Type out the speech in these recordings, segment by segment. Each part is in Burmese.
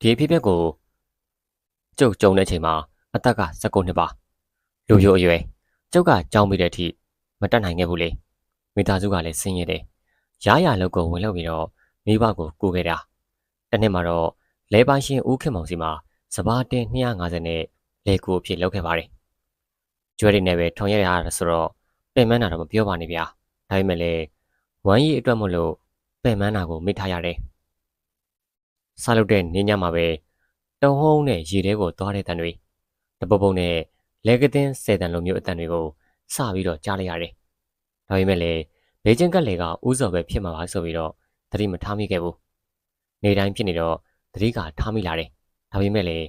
ဒီအဖြစ်အပျက်ကိုကျုပ်ကြုံတဲ့အချိန်မှာအသက်က19နှစ်ပါလူပြိုအရွယ်ကျုပ်ကကြောင်းမိတဲ့အထိမတက်နိုင်ခဲ့ဘူးလေမိသားစုကလည်းဆင်းရဲတယ်ရာရလောက်ကိုဝင်လောက်ပြီးတော့မိဘကိုကူခဲ့တာတစ်နှစ်မှာတော့လဲပိုင်းရှင်ဦးခင်မောင်စီမှာစပါးတင်250နဲ့လေကူအဖြစ်လောက်ခဲ့ပါတယ်ကျွဲတွေနဲ့ပဲထုံရရတာဆိုတော့ပင်မန်းတာတော့မပြောပါနဲ့ဗျာဒါပေမဲ့လည်းဝမ်းရည်အတွက်မလို့ပင်မန်းတာကိုမိထားရတယ် ဆားလုပ်တဲ့နင်းညမှာပဲတုံဟုံးနဲ့ရေထဲကိုသွားတဲ့တန်တွေတပုတ်ပုတ်နဲ့လဲကတင်းဆယ်တန်လိုမျိုးအတန်တွေကိုစပြီးတော့ကြားလိုက်ရတယ်ဒါပေမဲ့လည်းဘေကျင်းကက်လေကဥစော်ပဲဖြစ်မှာပါဆိုပြီးတော့သတိမထားမိခဲ့ဘူးနေတိုင်းဖြစ်နေတော့သတိကထားမိလာတယ်ဒါပေမဲ့လည်း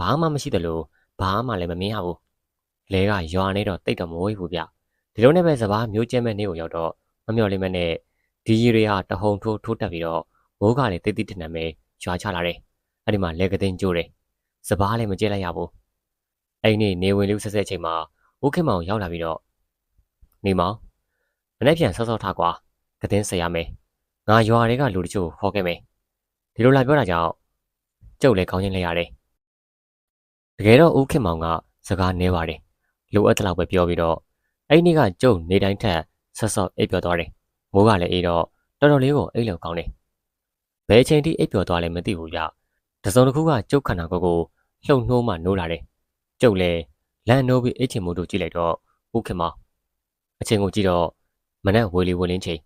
ဘာမှမရှိသလိုဘာမှလည်းမမြင်ရဘူးလဲကရွာနေတော့တိတ်တော့မဝေးဘူးဗျဒီလိုနဲ့ပဲစပားမျိုးကျဲမဲ့နေကိုရောက်တော့မမျော်လင့်မဲ့နဲ့ဒီရီတွေဟာတဟုန်ထိုးထိုးတက်ပြီးတော့မိုးကလည်းတိတ်တိတ်ထန်ထန်ပဲ ရွာချလာတယ်အဲ့ဒီမှာလက်ကတင်းကျိုးတယ်စပားလည်းမကျဲလိုက်ရဘူးအဲ့ဒီနေဝင်လူဆက်ဆက်အချိန်မှာဦးခင်မောင်ရောက်လာပြီးတော့နေမောင်မနေ့ပြန်ဆော့ဆော့ထားကွာကတင်းဆက်ရမယ်ငါရွာတွေကလူတချို့ခေါ်ခဲ့မယ်ဒီလိုလာပြောတာကြောင့်ကျုပ်လည်းခေါင်းချင်းလိုက်ရတယ်တကယ်တော့ဦးခင်မောင်ကစကားနဲပါတယ်လိုအပ်တဲ့လောက်ပဲပြောပြီးတော့အဲ့ဒီနေ့ကကျုပ်နေတိုင်းထက်ဆော့ဆော့အိပ်ပျော်သွားတယ်မိုးကလည်းအေးတော့တော်တော်လေးကိုအိပ်လောက်ကောင်းတယ် ဘယ်အချိန်ထိအိပ်ပျော်သွားလဲမသိဘူးကြတစုံတစ်ခုကကျုပ်ခန္ဓာကိုယ်ကိုလှုပ်နှိုးမှနိုးလာတယ်ကျုပ်လည်းလန့်နိုးပြီးအိတ်ချင်မှုတို့ကြည့်လိုက်တော့ဦးခင်မောင်အချိန်ကိုကြည့်တော့မနဲ့ဝေလီဝေလင်းချိန်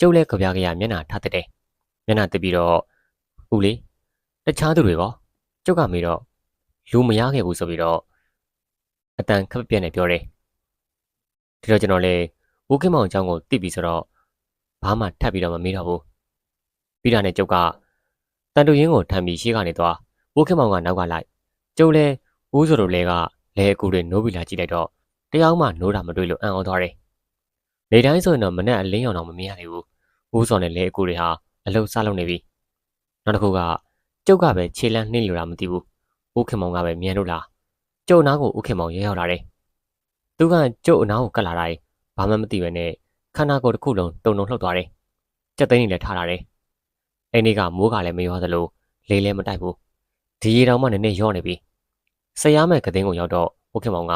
ကျုပ်လည်းကြပြကြရမျက်နှာထားတတ်တယ်မျက်နှာတက်ပြီးတော့ဦးလေးတခြားသူတွေရောကျုပ်ကမေးတော့လူမရခဲ့ဘူးဆိုပြီးတော့အတန်ခပ်ပြက်နဲ့ပြောတယ်ဒီတော့ကျွန်တော်လည်းဦးခင်မောင်အကြောင်းကိုသိပြီဆိုတော့ဘာမှထပ်ပြီးတော့မမေးတော့ဘူး ပြီးတာနဲ့ကျုပ်ကတန်တူရင်းကိုထမ်းပြီးရှေ့ကနေသွားဦးခင်မောင်ကနောက်ကလိုက်ကျုပ်လည်းဦးဆိုတို့လည်းကလဲအကူတွေနိုးပြီးလာကြည့်လိုက်တော့တရားမှနိုးတာမတွေ့လို့အံ့ဩသွားတယ်နေတိုင်းဆိုရင်တော့မနဲ့အလင်းရောင်တော့မမြင်ရသေးဘူးဦးစော်နဲ့လဲအကူတွေဟာအလုတ်စားလုပ်နေပြီနောက်တစ်ခုကကျုပ်ကပဲခြေလန့်နှိမ့်လို့တာမသိဘူးဦးခင်မောင်ကပဲမြန်လို့လားကျုပ်အနားကိုဦးခင်မောင်ရဲရောက်လာတယ်သူကကျုပ်အနားကိုကတ်လာတိုင်းဘာမှမသိပဲနဲ့ခန္ဓာကိုယ်တစ်ခုလုံးတုံတုံလှုပ်သွားတယ်ကြက်သိန်းကြီးလည်းထားလာတယ် အဲ့ဒီကမိုးကလည်းမရောသလိုလေလည်းမတိုက်ဘူးဒီရေတောင်မှနည်းနည်းရောနေပြီဆရာမဲ့ကတင်းကိုရောက်တော့ဦးခင်မောင်က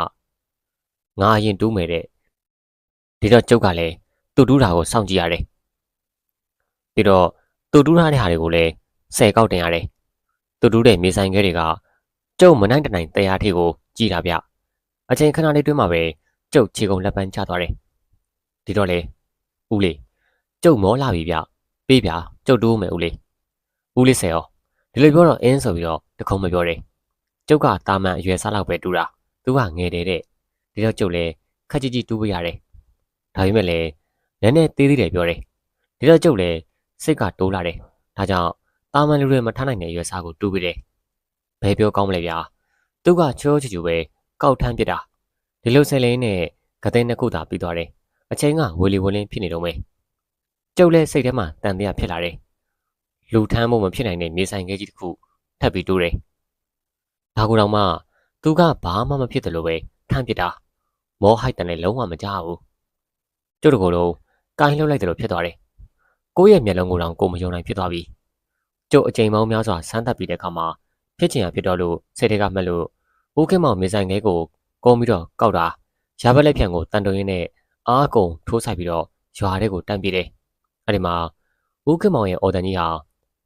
ငါအရင်တူးမယ်တဲ့ဒီတော့ကျုပ်ကလည်းသူ့တူးတာကိုစောင့်ကြည့်ရတယ်ပြီးတော့သူ့တူးထားတဲ့ဟာတွေကိုလည်းဆယ်ကောက်တင်ရတယ်သူ့တူးတဲ့မြေဆိုင်ခဲတွေကကျုပ်မနိုင်တနိုင်တရားထိကိုကြည်တာဗျအချိန်ခဏလေးတွင်းမှာပဲကျုပ်ခြေကုံလက်ပန်းချသွားတယ်ဒီတော့လေဦးလေးကျုပ်မောလာပြီဗျ ပေးဗျကျုပ်တူးမယ်ဦးလေးဦးလေးဆယ်ရောဒီလိုပြောတော့အင်းဆိုပြီးတော့တခုံးမပြောတယ်ကျုပ်ကတာမန်အရွယ်စားလောက်ပဲတူတာသူကငယ်တယ်တဲ့ဒီတော့ကျုပ်လည်းခက်ကြီးကြီးတူးပြရတယ်ဒါပေမဲ့လည်းနည်းနည်းသေးသေးတယ်ပြောတယ်ဒီတော့ကျုပ်လည်းစိတ်ကတိုးလာတယ်ဒါကြောင့်တာမန်လူတွေမထားနိုင်တဲ့အရွယ်စားကိုတူးပြတယ်ဘယ်ပြောကောင်းမလဲဗျာသူကချောချူချူပဲကောက်ထမ်းပြတာဒီလိုဆယ်လင်းနဲ့ကတဲ့နှစ်ခုသာပြီးသွားတယ်အချိန်ကဝေလီဝလင်းဖြစ်နေတော့မယ် ကျုပ်လည်းစိတ်ထဲမှာတန်တရားဖြစ်လာတယ်လူထမ်းဖို့မဖြစ်နိုင်တဲ့မြေဆိုင်ခဲကြီးတစ်ခုထပ်ပြီးတိုးတယ်ဒါကူတော့မှသူကဘာမှမဖြစ်တယ်လို့ပဲထမ်းပစ်တာမောဟိုက်တန်လည်းလုံးဝမကြောက်ဘူးကျုပ်တို့ကတော့ကိုင်းလှုပ်လိုက်တယ်လို့ဖြစ်သွားတယ်ကိုယ့်ရဲ့မျက်လုံးကိုတောင်ကိုမယုံနိုင်ဖြစ်သွားပြီကျုပ်အချိန်ပေါင်းများစွာဆန်းသက်ပြီးတဲ့အခါမှာဖြစ်ချင်ရဖြစ်တော့လို့စိတ်ထဲကမှတ်လို့ဦးခင်မောင်မြေဆိုင်ခဲကိုကုန်းပြီးတော့ကောက်တာရာဘက်လက်ဖြံကိုတန်တုံရင်းနဲ့အားကုန်ထိုးဆိုင်ပြီးတော့ရွာထဲကိုတန်းပြေးတယ် အဲ့ဒီမှာဦးခင်မောင်ရဲ့အော်တန်ကြီးဟာ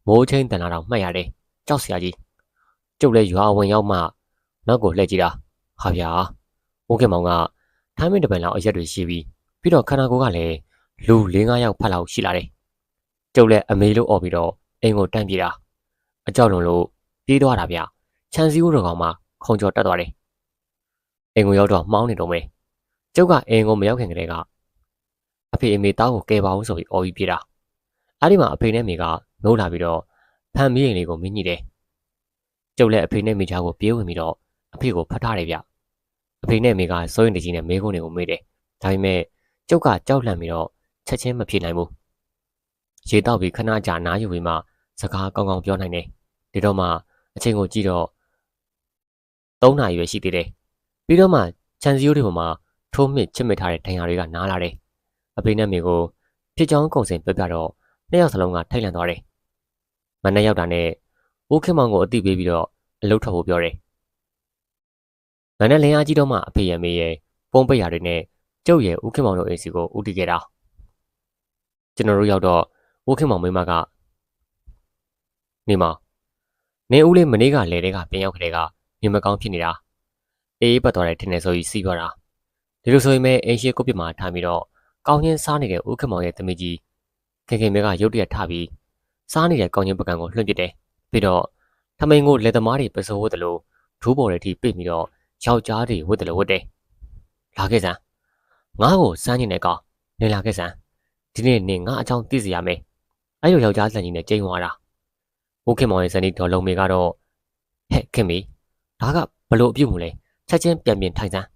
မိုးချင်းတန်လာတော့မှတ်ရတယ်ကြောက်စရာကြီးကျုပ်လည်းရွာဝင်ရောက်မှနောက်ကိုလှည့်ကြည့်တာဟာဗျာဦးခင်မောင်ကထိုင်းမင်းတပံလောက်အရက်တွေရှိပြီးပြီးတော့ခန္ဓာကိုယ်ကလည်းလူ၄၅ယောက်ဖတ်လောက်ရှိလာတယ်ကျုပ်လည်းအမေလို့អော်ပြီးတော့အိမ်ကိုတန်းပြေးတာအကြောက်လွန်လို့ပြေးသွားတာဗျချန်စီဦးတော်ကောင်မှခုံကျော်တက်သွားတယ်အိမ်ကိုရောက်တော့မှောင်းနေတော့မယ်ကျုပ်ကအိမ်ကိုမရောက်ခင်ကတည်းက အဖေအမေတောင်းကိုကယ်ပါဦးဆိုပြီးအော်ပြီးပြေးတာအဲ့ဒီမှာအဖေနဲ့မိကနိုးလာပြီးတော့ဖန်မီးရင်လေးကိုမင်းညိတယ်ကျုပ်လည်းအဖေနဲ့မိချာကိုပြေးဝင်ပြီးတော့အဖေကိုဖတ်ထားတယ်ဗျအဖေနဲ့မိကစိုးရင်တကြီးနဲ့မေးခွန်းတွေကိုမေးတယ်ဒါပေမဲ့ကျုပ်ကကြောက်လန့်ပြီးတော့ချက်ချင်းမဖြေနိုင်ဘူးရေတောက်ပြီးခဏကြာနားယူပြီးမှစကားကောင်းကောင်းပြောနိုင်တယ်ဒီတော့မှအချိန်ကိုကြည့်တော့3နာရီပဲရှိသေးတယ်ပြီးတော့မှခြံစည်းရိုးတွေပေါ်မှာထိုးမြစ်ချစ်မြစ်ထားတဲ့ဒဏ်ရာတွေကနားလာတယ် အဖေနဲ့မိကိုဖြစ်ချောင်းကုံစင်ပြပြတော့နှစ်ယောက်စလုံးကထိုက်လန့်သွားတယ်မနေ့ရောက်တာနဲ့ဦးခင်မောင်ကိုအတိပေးပြီးတော့အလုပ်ထွက်ဖို့ပြောတယ်။မနဲ့လင်းအားကြီးတော့မှအဖေရမေရဲ့ပုံပိတ်ရတွေနဲ့ကျုပ်ရဲ့ဦးခင်မောင်တို့အိမ်စီကိုဦးတည်ခဲ့တာ။ကျွန်တော်တို့ရောက်တော့ဦးခင်မောင်မိမကနေမနေဦးလေးမနေ့ကလေတဲ့ကပြန်ရောက်ခတဲ့ကမြင်မကောင်းဖြစ်နေတာ။အေးပတ်သွားတယ်ထင်တယ်ဆိုပြီးစီးသွားတာ။ဒီလိုဆိုရင်ပဲအိမ်ရှိကုတ်ပြမှာထားပြီးတော့ ကောင်းချင်းစားနေတဲ့ဦးခင်မောင်ရဲ့သမီးကြီးခင်ခင်မဲကရုတ်တရက်ထပြီးစားနေတဲ့ကောင်းချင်းပကံကိုလွှင့်ပစ်တယ်။ပြီးတော့ထမိန်ကိုလက်သမားတွေပစိုးဝတ်တယ်လို့ဒူးပေါ်တွေထိပိတ်ပြီးတော့ယောက်ျားတွေဝတ်တယ်လို့ဝတ်တယ်။လာခဲ့စမ်းငါ့ကိုစမ်းနေတဲ့ကောင်နေလာခဲ့စမ်းဒီနေ့နေငါအချောင်းသိစီရမယ်။အဲ့လိုယောက်ျားစံကြီးနဲ့ကြိမ်သွားတာ။ဦးခင်မောင်ရဲ့ဇနီးဒေါ်လုံးမေကတော့ဟဲ့ခင်မီဒါကဘလို့အပြုတ်မလဲချက်ချင်းပြန်ပြန်ထိုင်စမ်း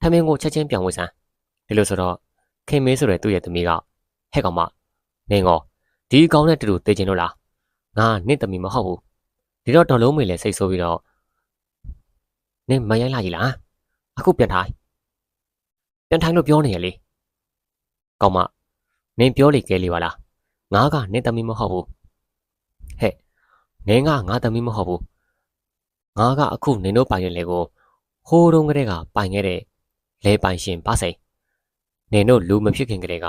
ထမင်းကိုချက်ချင်းပြန်ဝတ်စမ်းဒီလိုဆိုတော့ ခင်မေးဆိုတဲ့သူ့ရဲ့သမီးကဟဲ့ကောင်မနင်းကောဒီအကောင်နဲ့တူတူသိချင်လို့လားငါနင့်သမီးမဟုတ်ဘူးဒီတော့ဒေါ်လုံးမေလည်းစိတ်ဆိုးပြီးတော့နင်းမရိုင်းလာကြီးလားအခုပြန်ထိုင်ပြန်ထိုင်လို့ပြောနေရလေကောင်မနင်းပြောလေကဲလေးပါလားငါကနင့်သမီးမဟုတ်ဘူးဟဲ့နင်းကငါသမီးမဟုတ်ဘူးငါကအခုနင်တို့ပိုင်တဲ့လေကိုဟိုးတုန်းကတည်းကပိုင်ခဲ့တဲ့လေပိုင်ရှင်ပါစိန် နင်တို့လူမဖြစ်ခင်ကတည်းက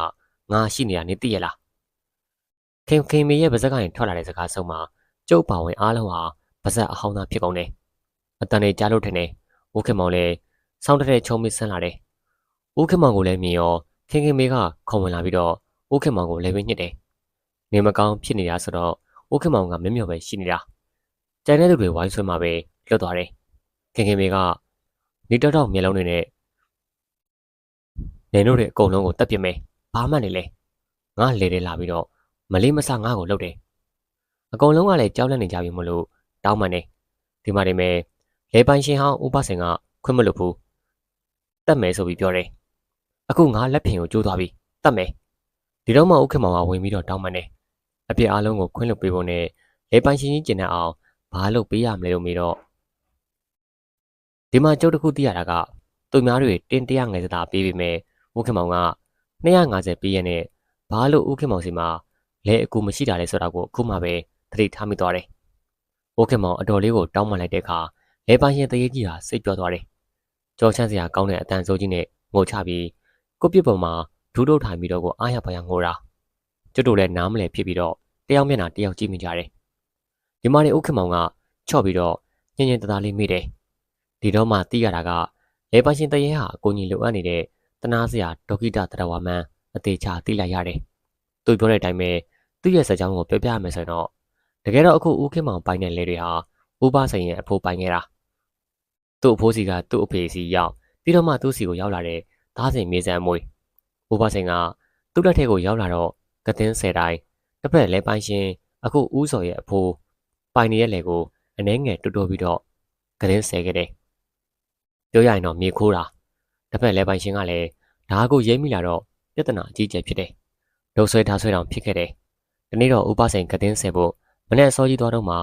ငါရှိနေတာနေသိရလားခင်ခင်မေရဲ့ပါဇက်ကနေထွက်လာတဲ့စကားဆုံးမှာကျုပ်ပါဝင်အားလုံးဟာပါဇက်အဟောင်းသားဖြစ်ကုန်တယ်အတန်လေးကြားလို့ထင်တယ်ဦးခင်မောင်လည်းစောင်းတဲ့ချုံမဆန်းလာတယ်ဦးခင်မောင်ကိုလည်းမြင်ရောခင်ခင်မေကခုံဝင်လာပြီးတော့ဦးခင်မောင်ကိုလည်းပဲညှစ်တယ်နေမကောင်းဖြစ်နေတာဆိုတော့ဦးခင်မောင်ကမျက်မျောပဲရှိနေတာကြိုင်တဲ့သူတွေဝိုင်းဆွဲမှာပဲလွတ်သွားတယ်ခင်ခင်မေကနေတောက်တောက်မျက်လုံးတွေနဲ့ နေတို့တွေအကုန်လုံးကိုတက်ပြစ်မယ်ဘာမှနေလဲငါလေတယ်လာပြီးတော့မလေးမဆငါ့ကိုလှုပ်တယ်အကုန်လုံးကလည်းကြောက်လန့်နေကြပြီမလို့တောင်းပန်နေဒီမှာနေမယ်လေပိုင်ရှင်ဟောင်းဥပစင်ကခွင့်မလို့ဘူးတတ်မယ်ဆိုပြီးပြောတယ်အခုငါလက်ဖင်ကိုကျိုးသွားပြီတတ်မယ်ဒီတော့မှဥက္ကမောင်ကဝင်ပြီးတော့တောင်းပန်နေအပြစ်အလုံးကိုခွင့်လွှတ်ပေးဖို့နဲ့လေပိုင်ရှင်ကြီးကျင်တဲ့အောင်ဘာလို့ပေးရမလဲလို့မေးတော့ဒီမှာကျုပ်တခုသိရတာကသူများတွေတင်း100ငယ်စတာပေးပြီးမယ် ဦးခင်မောင်က250ပေးရတဲ့ဘာလို့ဦးခင်မောင်စီမှာလဲအကူမရှိတာလဲဆိုတာကိုအခုမှပဲသတိထားမိသွားတယ်။ဦးခင်မောင်အတော်လေးကိုတောင်းပန်လိုက်တဲ့အခါလဲပိုင်ရှင်တရေကြီးဟာစိတ်ပြောသွားတယ်။ကြောချမ်းစရာကောင်းတဲ့အတန်ဆိုးကြီးနဲ့ငိုချပြီးကိုပြစ်ပေါ်မှာဒူးတို့ထိုင်ပြီးတော့ကိုအားရပါရငိုတာ။ကျွတ်တို့လည်းနားမလဲဖြစ်ပြီးတော့တယောက်မျက်နှာတယောက်ကြည့်မိကြတယ်။ဒီမှာနေဦးခင်မောင်ကချော့ပြီးတော့ညင်ညင်တသားလေးမိတယ်။ဒီတော့မှသိရတာကလဲပိုင်ရှင်တရေဟာအကူကြီးလိုအပ်နေတဲ့ တနာစရာဒေါကိတတရဝမန်အသေးချာသိလိုက်ရတယ်။သူပြောတဲ့အတိုင်းပဲသူ့ရဲ့စကြောင်းကိုပြောပြရမယ်ဆိုတော့တကယ်တော့အခုဦးခင်မောင်ပိုင်တဲ့လေတွေဟာဦးပါဆိုင်ရဲ့အဖိုးပိုင်ခဲ့တာ။သူ့အဖိုးစီကသူ့အဖေစီရောက်ပြီးတော့မှသူ့စီကိုရောက်လာတဲ့သားစဉ်မြေစံမွေဦးပါဆိုင်ကသူ့လက်ထက်ကိုရောက်လာတော့ကတင်းဆယ်တိုင်းတစ်ဖက်လဲပိုင်ရှင်အခုဦးစော်ရဲ့အဖိုးပိုင်နေတဲ့လေကိုအနှဲငယ်တူတူပြီးတော့ကတင်းဆယ်ခဲ့တယ်။ပြောရရင်တော့မြေခိုးတာ တစ်ဖက်လဲပိုင်ရှင်ကလည်းဓာတ်ကိုရိမ့်မိလာတော့ပြဿနာအကြီးကျယ်ဖြစ်တယ်။ဒုဆွဲထားဆွဲတောင်ဖြစ်ခဲ့တယ်။ဒီနေ့တော့ဥပဆိုင်ကတင်းဆယ်ဖို့မနေ့အစောကြီးသွားတော့မှ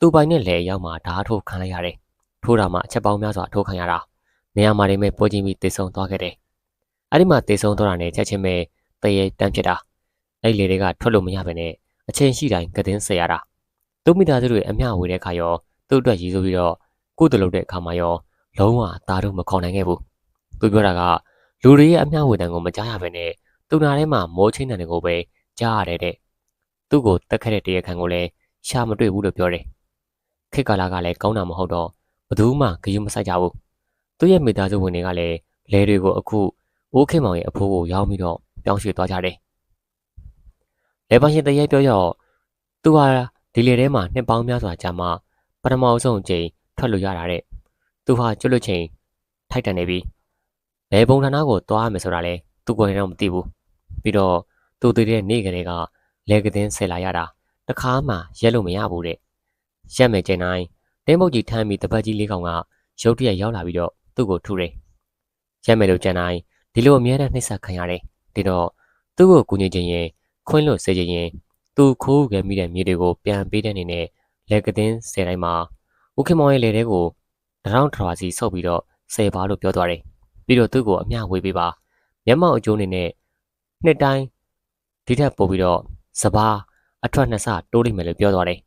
သူ့ပိုင်နဲ့လေရောက်မှဓာတ်ထိုးခံလိုက်ရတယ်။ထိုးတာမှအချက်ပေါင်းများစွာထိုးခံရတာ။နေရာမှာနေမဲ့ပွဲချင်းပြီးတေဆုံသွားခဲ့တယ်။အဲ့ဒီမှာတေဆုံသွားတာနဲ့ချက်ချင်းပဲတရေတန်းဖြစ်တာ။အဲ့လေတွေကထွက်လို့မရဘဲနဲ့အချိန်ရှိတိုင်းကတင်းဆယ်ရတာ။သူ့မိသားစုတွေအမျှဝေတဲ့ခါရောသူ့အတွက်ရည်ဆိုပြီးတော့ကုသလုပ်တဲ့အခါမှာရောလုံးဝသားတို့မခေါ်နိုင်ခဲ့ဘူး။ သူပြောတာကလူတွေရဲ့အမျှဝေတံကိုမကြားရဘဲနဲ့သူနာထဲမှာမိုးချင်းတံတွေကိုပဲကြားရတဲ့တဲ့သူ့ကိုတက်ခဲ့တဲ့တရားခံကိုလည်းရှာမတွေ့ဘူးလို့ပြောတယ်ခေတ်ကာလကလည်းကောင်းတာမဟုတ်တော့ဘသူမှဂရုမစိုက်ကြဘူးသူ့ရဲ့မိသားစုဝင်တွေကလည်းလဲတွေကိုအခုအိုးခင်မောင်ရဲ့အဖိုးကိုရောက်ပြီးတော့ပြောင်းရွှေ့သွားကြတယ်လဲပါရှင်တရေပြောရောသူဟာဒီလေထဲမှာနှစ်ပေါင်းများစွာကြာမှပထမဆုံးအချိန်ထွက်လို့ရတာတဲ့သူဟာကျွတ်လွတ်ချိန်ထိုက်တန်နေပြီ ဘယ်ပုံဌာနကိုသွားရမယ်ဆိုတာလဲသူကိုယ်တိုင်တော့မသိဘူးပြီးတော့သူတည်တဲ့နေ့ကလေးကလဲကတင်းဆယ်လာရတာတခါမှရက်လို့မရဘူးတဲ့ရက်မယ်ကျင်တိုင်းတင်းမုတ်ကြီးထမ်းပြီးတပတ်ကြီးလေးကောင်ကရုတ်တရက်ရောက်လာပြီးတော့သူ့ကိုထူတယ်ရက်မယ်လို့ကျန်တိုင်းဒီလိုအမြဲတမ်းနှိမ့်ဆက်ခံရတယ်ဒီတော့သူ့ကိုကူညီခြင်းရင်ခွင်းလို့စေခြင်းရင်သူခိုးခဲ့မိတဲ့မြေတွေကိုပြန်ပေးတဲ့အနေနဲ့လက်ကတင်းဆယ်တိုင်းမှာဦးခင်မောင်ရဲ့လေထဲကိုတရောင်းထရာစီဆုပ်ပြီးတော့ဆယ်ပါလို့ပြောသွားတယ် ပြီးတော့သူ့ကိုအမျှဝေပေးပါမျက်မှောက်အကျိုးအနေနဲ့နှစ်တိုင်းဒီထက်ပိုပြီးတော့စပားအထွက်နှစ်ဆတိုးလိမ့်မယ်လို့ပြောသွားတယ်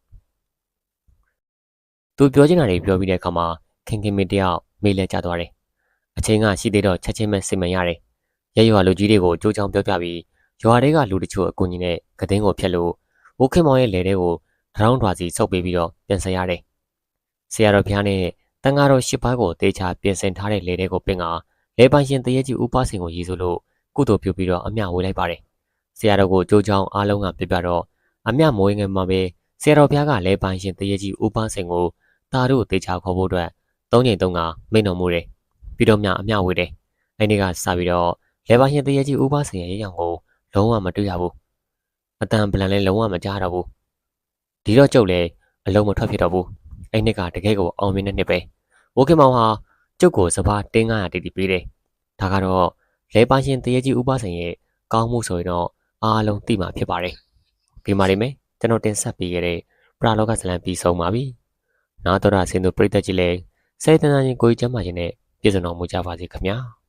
သူပြောချင်တာတွေပြောပြီးတဲ့အခါမှာခင်ခင်မင်းတယောက်မေးလဲကျသွားတယ်။အချိန်ကရှိသေးတော့ချက်ချင်းပဲစိတ်မရတယ်။ရဲရွာလူကြီးတွေကိုကြိုးချောင်းပြောပြပြီးရွာတွေကလူတချို့အကူကြီးနဲ့ကတင်းကိုဖျက်လို့ဝုတ်ခင်မောင်ရဲ့လေတဲ့ကိုတရောင်းထွာစီဆုပ်ပေးပြီးတော့ပြန်ဆက်ရတယ်။ဆရာတော်ဘုရားနဲ့တန်ဃာတော်ရှစ်ပါးကိုတေချာပြင်ဆင်ထားတဲ့လေတဲ့ကိုပင်က လေပိုင်ရှင်တရေကြီးဥပစင်ကိုရည်ဆိုလို့ကုသိုလ်ပြုပြီးတော့အမျှဝေလိုက်ပါတယ်။ဆရာတော်ကိုကြိုးချောင်းအားလုံးကပြပြတော့အမျှမွေးငယ်မှာပဲဆရာတော်ဘုရားကလေပိုင်ရှင်တရေကြီးဥပစင်ကိုတာတို့တေချာခေါ်ဖို့အတွက်သုံးချိန်သုံးကမိန့်တော်မူတယ်။ပြီးတော့မြအမျှဝေတယ်။အဲဒီကစပြီးတော့လေပိုင်ရှင်တရေကြီးဥပစင်ရဲ့ရရောင်ကိုလုံးဝမတွေ့ရဘူး။အတန်ပလန်လည်းလုံးဝမကြားတော့ဘူး။ဒီတော့ကျုပ်လည်းအလုံးမထွက်ဖြစ်တော့ဘူး။အဲ့နှစ်ကတကယ်ကိုအောင်မြင်တဲ့နှစ်ပဲ။ဝိုးခင်မောင်ဟာ ကျုပ်ကိုစပါးတင်း900တိတိပေးတယ်။ဒါကတော့လဲပါရှင်တရေကြီးဥပစင်ရဲ့ကောင်းမှုဆိုရင်တော့အားလုံးသိမှာဖြစ်ပါတယ်။ဒီမှာနေမယ်ကျွန်တော်တင်ဆက်ပေးခဲ့တဲ့ပရာလောကဇလံပြီးဆုံးပါပြီ။နာတော်ရဆင်းသူပရိသတ်ကြီးလည်းစေတနာရှင်ကိုကြီးကျမ်းမာခြင်းနဲ့ပြည့်စုံတော်မူကြပါစေခင်ဗျာ။